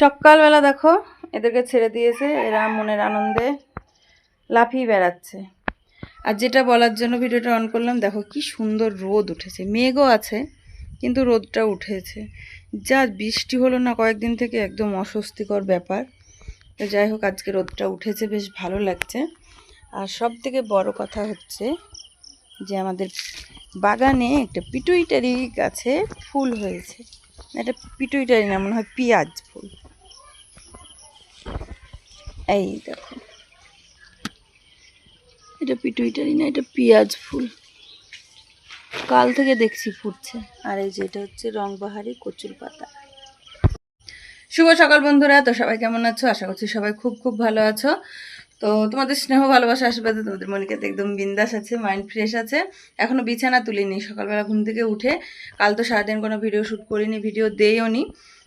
সকালবেলা দেখো, এদেরকে ছেড়ে দিয়েছে, এরা মনের আনন্দে লাফিয়ে বেড়াচ্ছে। আর যেটা বলার জন্য ভিডিওটা অন করলাম, দেখো কি সুন্দর রোদ উঠেছে। মেঘও আছে, কিন্তু রোদটা উঠেছে। যা বৃষ্টি হলো না কয়েকদিন থেকে একদম অস্বস্তিকর ব্যাপার। তো যাই হোক, আজকে রোদটা উঠেছে, বেশ ভালো লাগছে। আর সব থেকে বড় কথা হচ্ছে যে আমাদের বাগানে একটা পিটুইটারি গাছে ফুল হয়েছে। এটা পিটুইটারি না, মনে হয় পেঁয়াজ ফুল। এই দেখো। এটা পিটুইটারি না, এটা পেঁয়াজ ফুল। কাল থেকে দেখছি ফুটছে। আর এই যে এটা হচ্ছে রংবাহারি কচুর পাতা। শুভ সকাল বন্ধুরা, তো সবাই কেমন আছো? আশা করছি সবাই খুব খুব ভালো আছো। তো তোমাদের স্নেহ, ভালোবাসা, আশীর্বাদে তোমাদের মনিকাতে একদম বিন্দাস আছে মাইন্ড ফ্রেশ আছে। এখনও বিছানা তুলিনি, সকালবেলা ঘুম থেকে উঠে। কাল তো সারাদিন কোনো ভিডিও শ্যুট করিনি ভিডিও দেইও নি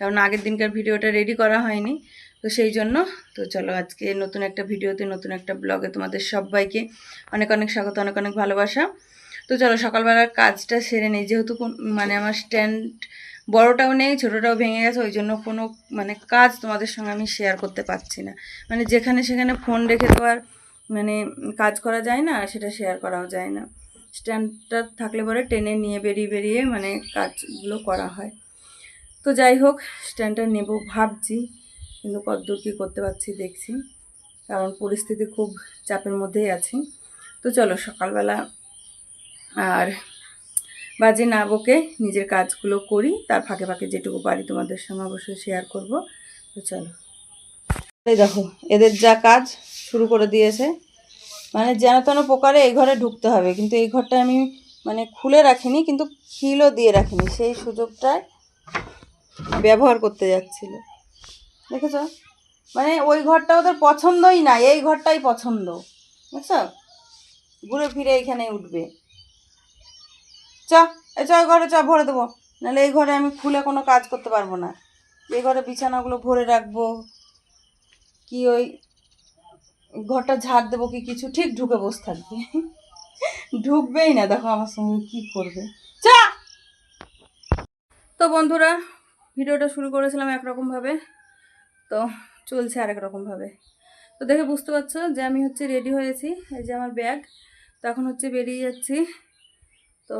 কারণ আগের দিনকার ভিডিওটা রেডি করা হয়নি। তো সেই জন্য, তো চলো আজকে নতুন একটা ভিডিওতে, নতুন একটা ব্লগে তোমাদের সবাইকে অনেক অনেক স্বাগত, অনেক অনেক ভালোবাসা। তো চলো সকালবেলার কাজটা সেরে নেই, যেহেতু মানে আমার স্ট্যান্ড বড়টাও নেই, ছোটোটাও ভেঙে গেছে, ওই জন্য কোনো মানে কাজ তোমাদের সঙ্গে আমি শেয়ার করতে পারছি না। মানে যেখানে সেখানে ফোন রেখে তো আর মানে কাজ করা যায় না সেটা শেয়ার করাও যায় না। স্ট্যান্ডটা থাকলে পরে টেনে নিয়ে বেরিয়ে বেরিয়ে মানে কাজগুলো করা হয়। তো যাই হোক স্ট্যান্ডটা নেব ভাবছি। কিন্তু কতদূর কী করতে পারছি দেখছি। কারণ পরিস্থিতি খুব চাপের মধ্যেই আছি। তো চলো সকালবেলা আর বাজে না বকে নিজের কাজগুলো করি, তার ফাঁকে ফাঁকে যেটুকু পারি তোমাদের সঙ্গে অবশ্যই শেয়ার করব। তো চলো। এই দেখো, এদের যা কাজ শুরু করে দিয়েছে। মানে যেন তেন প্রকারে এই ঘরে ঢুকতে হবে, কিন্তু এই ঘরটা আমি মানে খুলে রাখিনি, কিন্তু খিলও দিয়ে রাখিনি। সেই সুযোগটায় ব্যবহার করতে যাচ্ছিল। দেখেছ? মানে ওই ঘরটা ওদের পছন্দই না, এই ঘরটাই পছন্দ। বুঝছ ঘুরে ফিরে এইখানে উঠবে। চ এই চ ঘরে চ, ভরে দেবো। নাহলে এই ঘরে আমি খুলে কোনো কাজ করতে পারব না। এই ঘরে বিছানাগুলো ভরে রাখব। কি ওই ঘরটা ঝাড় দেবো কি কিছু? ঠিক ঢুকে বসে থাকবে। ঢুকবেই না, দেখো আমার সঙ্গে কি করবে। চা! তো বন্ধুরা, ভিডিওটা শুরু করেছিলাম একরকমভাবে। তো চলছে আরেক রকমভাবে। তো দেখে বুঝতে পারছ যে আমি হচ্ছে রেডি হয়েছি, এই যে আমার ব্যাগ তো এখন হচ্ছে বেরিয়ে যাচ্ছি। তো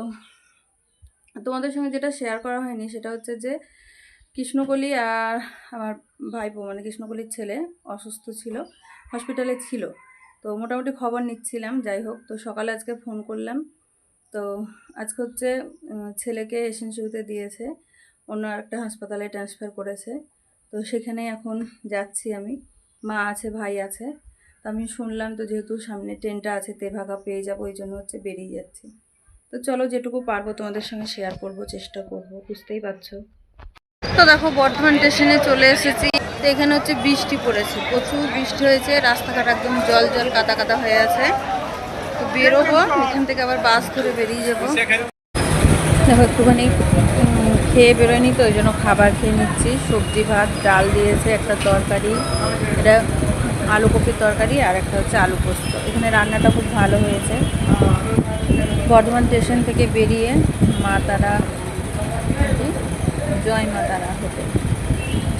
তোমাদের সঙ্গে যেটা শেয়ার করা হয়নি সেটা হচ্ছে যে কৃষ্ণকলি আর আমার ভাইপো মানে কৃষ্ণকলির ছেলে অসুস্থ ছিল হসপিটালে ছিল। তো মোটামুটি খবর নিচ্ছিলাম, যাই হোক। তো সকালে আজকে ফোন করলাম। তো আজকে হচ্ছে ছেলেকে এসেন্সিউতে দিয়েছে। অন্য একটা হাসপাতালে ট্রান্সফার করেছে। তো সেখানে এখন যাচ্ছি আমি। মা আছে, ভাই আছে। তো আমি শুনলাম তো যেহেতু সামনে ট্রেনটা আছে, তেভাগা পেয়ে যাব, ওই জন্য হচ্ছে বেরিয়ে যাচ্ছি। তো চলো যেটুকু পারব তোমাদের সঙ্গে শেয়ার করব, চেষ্টা করব, বুঝতেই পারছ? তো দেখো, বর্ধমান স্টেশনে চলে এসেছি। তো এখানে হচ্ছে বৃষ্টি পড়েছে, প্রচুর বৃষ্টি হয়েছে, রাস্তাঘাট একদম জল জল কাদা কাদা হয়ে আছে। তো বেরোবো, এখান থেকে আবার বাস ধরে বেরিয়ে যাব। দেখো একটুখানি খেয়ে বেরোয়নি তো, ওই জন্য খাবার খেয়ে নিচ্ছি। সবজি, ভাত, ডাল দিয়েছে, একটা তরকারি, এটা আলু কপির তরকারি আর একটা হচ্ছে আলু পোস্ত। এখানে রান্নাটা খুব ভালো হয়েছে। বর্ধমান স্টেশন থেকে বেরিয়ে মা তারা জয় মা তারা হোটেল।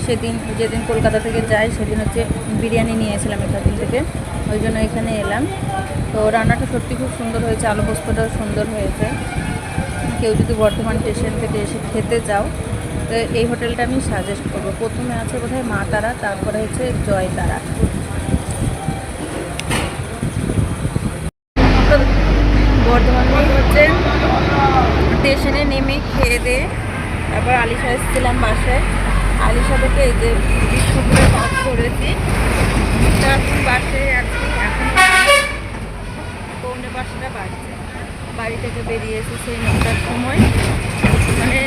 সেদিন, যেদিন কলকাতা থেকে যাই, সেদিন হচ্ছে বিরিয়ানি নিয়েছিলাম এখান থেকে। ওই জন্য এখানে এলাম। তো রান্নাটা সত্যি খুব সুন্দর হয়েছে, আলু পোস্তটাও সুন্দর হয়েছে। কেউ যদি বর্ধমান স্টেশন থেকে এসে খেতে যাও তো এই হোটেলটা আমি সাজেস্ট করব। প্রথমে আছে বোধহয় মা তারা, তারপরে হচ্ছে জয় তারা। তো হচ্ছে স্টেশনে নেমে খেয়ে দিয়ে তারপর আলিশা এসেছিলাম বাসায়। আলিশা থেকে এই যে বিষ্ণুপুরে বাস করেছি। এখন বাসে আছি, এখন পৌনে পাঁচটা বাজছে। বাড়ি থেকে বেরিয়ে এসে সেই নটার সময়। মানে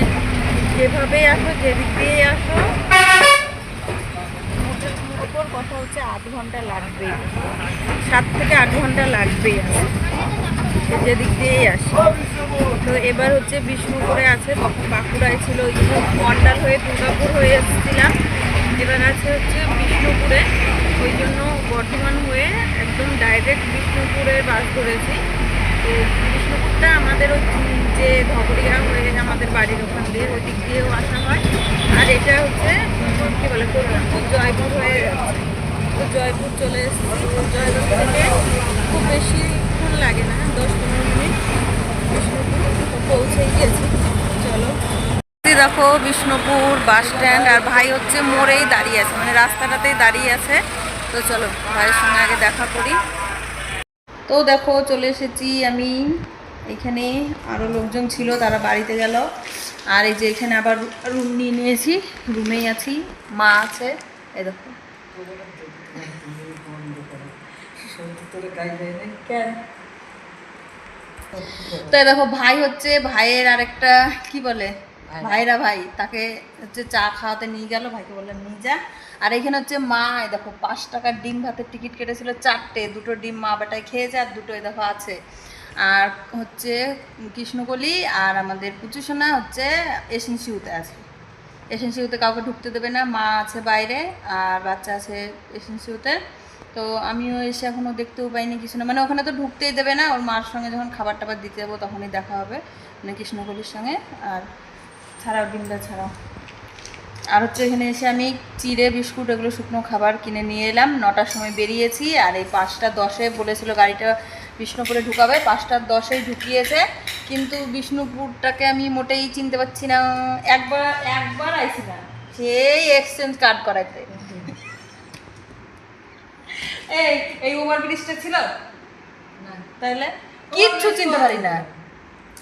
যেভাবে আসো, যেদিক দিয়ে আসো ওপর কথা হচ্ছে আধ ঘণ্টা লাগবেই। সাত থেকে আট ঘণ্টা লাগবেই যেদিক দিয়েই আসি। তো এবার হচ্ছে বিষ্ণুপুরে আছে, তখন বাঁকুড়ায় ছিল ওই জন্য মন্ডাল হয়ে দুর্গাপুর হয়ে এসেছিলাম। এবার আছে হচ্ছে বিষ্ণুপুরে। ওই জন্য বর্ধমান হয়ে একদম ডাইরেক্ট বিষ্ণুপুরে বাস ধরেছি। তো বিষ্ণুপুরটা আমাদের ওই যে ঘগড়িয়া হয়ে গেছে আমাদের বাড়ির ওখান দিয়ে, ওই দিক দিয়েও আসা হয়। আর এটা হচ্ছে, কী বলে জয়পুর হয়ে তো জয়পুর চলে এসেছি। জয়পুর থেকে খুব বেশিক্ষণ লাগে না, দশ পনেরো মিনিট বিষ্ণুপুর পৌঁছেই গেছি চলো। দেখো বিষ্ণুপুর বাস স্ট্যান্ড, আর ভাই হচ্ছে মোড়েই দাঁড়িয়ে আছে মানে রাস্তাটাতেই দাঁড়িয়ে আছে। তো চলো, ভাইয়ের সঙ্গে আগে দেখা করি। তো দেখো চলে এসেছি আমি। এখানে আরও লোকজন ছিল তারা বাড়িতে গেল। আর এই যে এখানে আবার রুম নিয়ে নিয়েছি রুমেই আছি। মা আছে এই দেখো। তো দেখো ভাই হচ্ছে ভাইয়ের আরেকটা কি বলে? ভাইরা ভাই তাকে হচ্ছে চা খাওয়াতে নিয়ে গেল। ভাইকে বললাম নিয়ে যা। আর এখানে হচ্ছে মা দেখো, পাঁচ টাকার ডিম ভাতের টিকিট কেটেছিল চারটে। দুটো ডিম মা বেটায় খেয়েছে আর দুটো এই দেখো আছে। আর হচ্ছে কৃষ্ণকলি আর আমাদের পুচুসোনা হচ্ছে এসেন্সিউতে আছে। এসেন্সিউতে কাউকে ঢুকতে দেবে না, মা আছে বাইরে আর বাচ্চা আছে এসেন্সিউতে তো আমিও এসে এখনও দেখতেও পাইনি কিছু না। মানে ওখানে তো ঢুকতেই দেবে না, ওর মার সঙ্গে যখন খাবার টাবার দিতে যাব তখনই দেখা হবে মানে কৃষ্ণকলির সঙ্গে। আর ছাড়াও ডিমটা ছাড়াও। আর হচ্ছে এখানে এসে আমি চিড়ে বিস্কুট এগুলো শুকনো খাবার কিনে নিয়ে এলাম। নটার সময় বেরিয়েছি আর এই পাঁচটা দশে বলেছিল গাড়িটা বিষ্ণুপুরে ঢুকাবে। পাঁচটার দশেই ঢুকিয়েছে। কিন্তু বিষ্ণুপুরটাকে আমি মোটেই চিনতে পারছি না। একবার একবার আইছিলাম। সেই এক্সচেঞ্জ কার্ড করাইতে। এই এই ওভার ব্রিজটা ছিল? তাহলে কিচ্ছু চিনতে পারি না।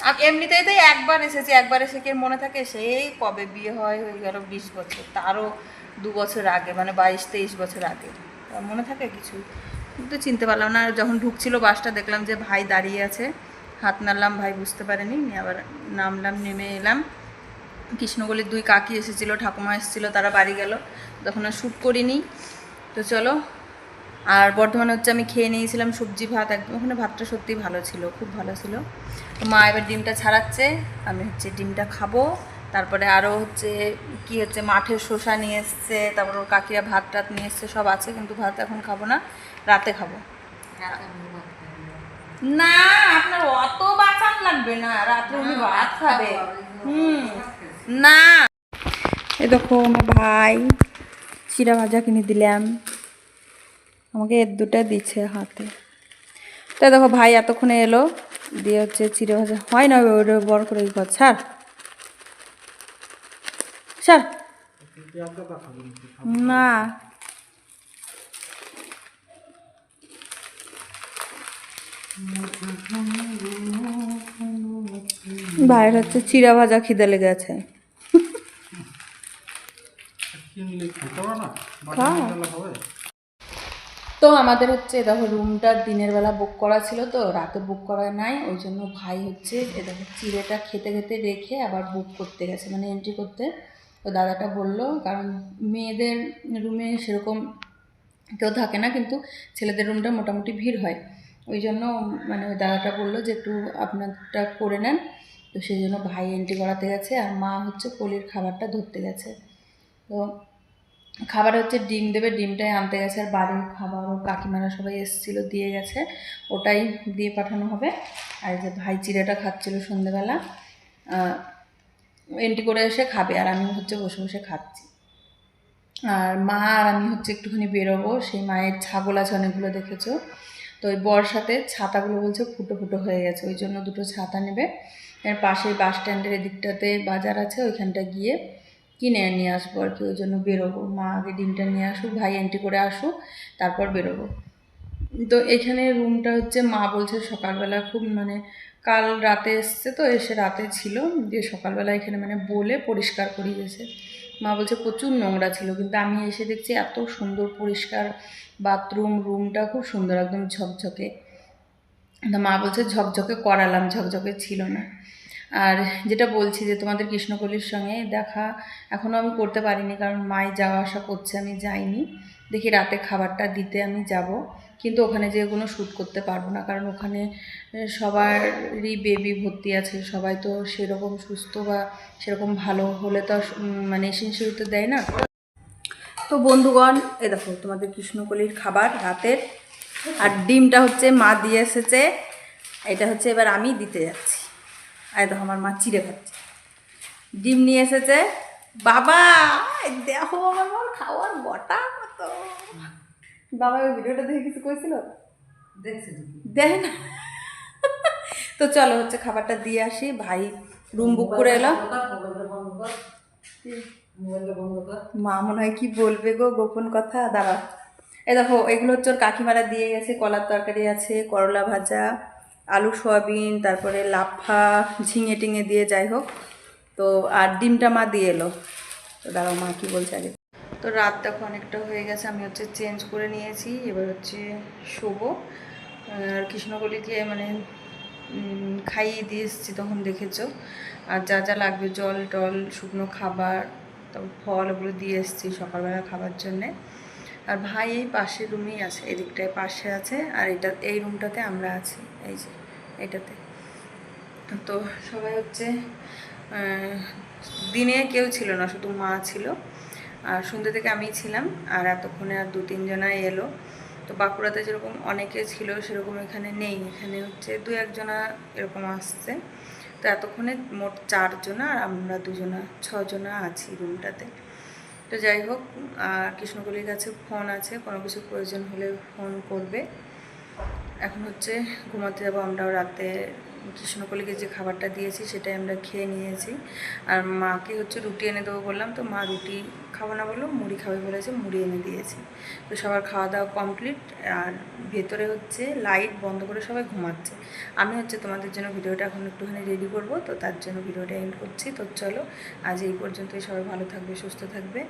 এমনিতেই তো একবার এসেছি, একবার এসে কি মনে থাকে? সেই কবে বিয়ে হয়, হয়ে গেল বিশ বছর। তারও দু বছর আগে মানে বাইশ, তেইশ বছর আগে। মনে থাকে কিছু? কিন্তু চিনতে পারলাম না। আর যখন ঢুকছিল বাসটা, দেখলাম যে ভাই দাঁড়িয়ে আছে। হাত নাড়লাম, ভাই বুঝতে পারেনি। আবার নামলাম, নেমে এলাম। কৃষ্ণগলির দুই কাকি এসেছিল, ঠাকুমা এসেছিল, তারা বাড়ি গেল। তখন আর শ্যুট করিনি। তো চলো আর বর্ধমানে হচ্ছে আমি খেয়ে নিয়েছিলাম সবজি ভাত একদম ওখানে ভাতটা সত্যিই ভালো ছিল খুব ভালো ছিল। তো মা এবার ডিমটা ছাড়াচ্ছে আমি হচ্ছে ডিমটা খাব। তারপরে আরও হচ্ছে কি হচ্ছে মাঠের শসা নিয়ে এসছে তারপর ওর কাকিরা ভাত টাত নিয়ে এসছে সব আছে কিন্তু ভাত এখন খাব না রাতে খাব। না আপনার অত বাঁচান লাগবে না রাত্রে উনি ভাত খাবে। হুম না। এ দেখো আমার ভাই চিরা ভাজা কিনে দিলাম। আমাকে এর দুটা দিচ্ছে হাতে। তো দেখো ভাই এতক্ষণে এলো দিয়ে হচ্ছে চিড়ে ভাজা। হয় না ওটা বড় করে কর ছাড়। ছাড়। না। ভাইয়ের হচ্ছে চিড়া ভাজা খিদে লেগে আছে। তো আমাদের হচ্ছে দেখো রুমটা দিনের বেলা বুক করা ছিল তো, রাতে বুক করা নাই, ওই জন্য ভাই হচ্ছে দেখো চিড়েটা খেতে খেতে রেখে আবার বুক করতে গেছে মানে এন্ট্রি করতে। তো দাদাটা বলল, কারণ মেয়েদের রুমে সেরকম কেউ থাকে না, কিন্তু ছেলেদের রুমটা মোটামুটি ভিড় হয়। ওই জন্য মানে ওই দাদাটা বলল যে একটু আপনারটা করে নেন। তো সেই জন্য ভাই এন্ট্রি করাতে গেছে, আর মা হচ্ছে কলির খাবারটা ধরতে গেছে। তো খাবার হচ্ছে ডিম দেবে, ডিমটাই আনতে গেছে। আর বাড়ির খাবার ও কাকিমারা সবাই এসেছিল, দিয়ে গেছে। ওটাই দিয়ে পাঠানো হবে। আর এই যে ভাই চিড়েটা খাচ্ছিল সন্ধেবেলা এন্ট্রি করে এসে খাবে। আর আমি হচ্ছে বসে বসে খাচ্ছি। আর মা আর আমি হচ্ছে একটুখানি বেরোবো। সেই মায়ের ছাগল আছে, অনেকগুলো দেখেছ? তো ওই বর্ষাতে ছাতাগুলো বলছে ফুটো ফুটো হয়ে গেছে। ওই জন্য দুটো ছাতা নেবে। এর পাশে বাস স্ট্যান্ডের এদিকটাতে বাজার আছে, ওইখানটা গিয়ে কিনে নিয়ে আসব আর কি, ওই জন্য বেরোবো। মা আগে ডিমটা নিয়ে আসুক, ভাই এন্ট্রি করে আসুক, তারপর বেরোবো। তো এখানে রুমটা হচ্ছে, মা বলছে সকালবেলা খুব মানে কাল রাতে এসছে তো, এসে রাতে ছিল, দিয়ে সকালবেলা এখানে মানে বলে পরিষ্কার করিয়েছে মা বলছে প্রচুর নোংরা ছিল, কিন্তু আমি এসে দেখছি এত সুন্দর পরিষ্কার বাথরুম রুমটা খুব সুন্দর, একদম ঝকঝকে। মা বলছে ঝকঝকে করালাম, ঝকঝকে ছিল না। আর যেটা বলছি যে তোমাদের কৃষ্ণকলির সঙ্গে দেখা এখনও আমি করতে পারিনি, কারণ মাই যাওয়া আসা করছে, আমি যাইনি। দেখি রাতে খাবারটা দিতে আমি যাব, কিন্তু ওখানে যেয়ে কোনো শ্যুট করতে পারব না, কারণ ওখানে সবারই বেবি ভর্তি আছে, সবাই তো সেরকম সুস্থ বা সেরকম ভালো হলে তো মানে এসেন্সিউতে দেয় না। তো বন্ধুগণ এ দেখো তোমাদের কৃষ্ণকলির খাবার রাতের, আর ডিমটা হচ্ছে মা দিয়ে এসেছে, এটা হচ্ছে এবার আমি দিতে যাচ্ছি। আর দেখো আমার মা চিড়ে খাচ্ছে ডিম নিয়ে এসেছে। বাবা দেখো আমার মার খাওয়ার বটা মতো। বাবা ওই ভিডিওটা দেখে কিছু করেছিল দেয় না। তো চলো হচ্ছে খাবারটা দিয়ে আসি। ভাই রুম বুক করে এলো। মা মনে হয় কি বলবে গো গোপন কথা। দাঁড়াও। এ দেখো এগুলো হচ্ছে ওর কাকিমারা দিয়ে গেছে কলার তরকারি আছে করলা ভাজা। আলু, সয়াবিন, তারপরে লাফা, ঝিঙে টিঙে দিয়ে যাই হোক। তো আর ডিমটা মা দিয়ে এলো। তো দাঁড়াও মা কি বলছে আগে। তো রাত দেখো অনেকটা হয়ে গেছে, আমি হচ্ছে চেঞ্জ করে নিয়েছি। এবার হচ্ছে শোবো। আর কৃষ্ণকলিকে মানে খাইয়ে দিয়ে এসেছি তখন দেখেছ। আর যা যা লাগবে, জল টল, শুকনো খাবার, তারপর ফল ওগুলো দিয়ে এসেছি সকালবেলা খাবার জন্যে। আর ভাই এই পাশের রুমেই আছে, এদিকটায় পাশে আছে, আর এটা, এই রুমটাতে আমরা আছি, এই যে এটাতে। তো সবাই হচ্ছে দিনে কেউ ছিল না, শুধু মা ছিল। আর সন্ধ্যে থেকে আমি ছিলাম, আর এতক্ষণে আর দু তিনজনাই এলো। তো বাঁকুড়াতে যেরকম অনেকে ছিল, সেরকম এখানে নেই। এখানে হচ্ছে দু একজনা এরকম আসছে। তো এতক্ষণে মোট চারজনা, আর আমরা দুজনা, ছজনা আছি রুমটাতে। তো যাই হোক, আর কৃষ্ণকলির কাছে ফোন আছে, কোনো কিছু প্রয়োজন হলে ফোন করবে। এখন হচ্ছে ঘুমাতে যাব আমরাও রাতে কৃষ্ণকলিকে যে খাবারটা দিয়েছি সেটাই আমরা খেয়ে নিয়েছি। আর মাকে হচ্ছে রুটি এনে দেবো বললাম, তো মা রুটি খাব না বলল, মুড়ি খাবে বলেছে, মুড়ি এনে দিয়েছি। তো সবার খাওয়া দাওয়া কমপ্লিট আর ভেতরে হচ্ছে লাইট বন্ধ করে সবাই ঘুমাচ্ছে। আমি হচ্ছে তোমাদের জন্য ভিডিওটা এখন একটুখানি রেডি করব, তো তার জন্য ভিডিওটা এন্ড করছি। তো চলো, আজ এই পর্যন্তই সবাই ভালো থাকবে, সুস্থ থাকবে।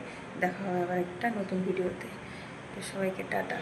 দেখা হবে আবার একটা নতুন ভিডিওতে। তো সবাইকে টাটা।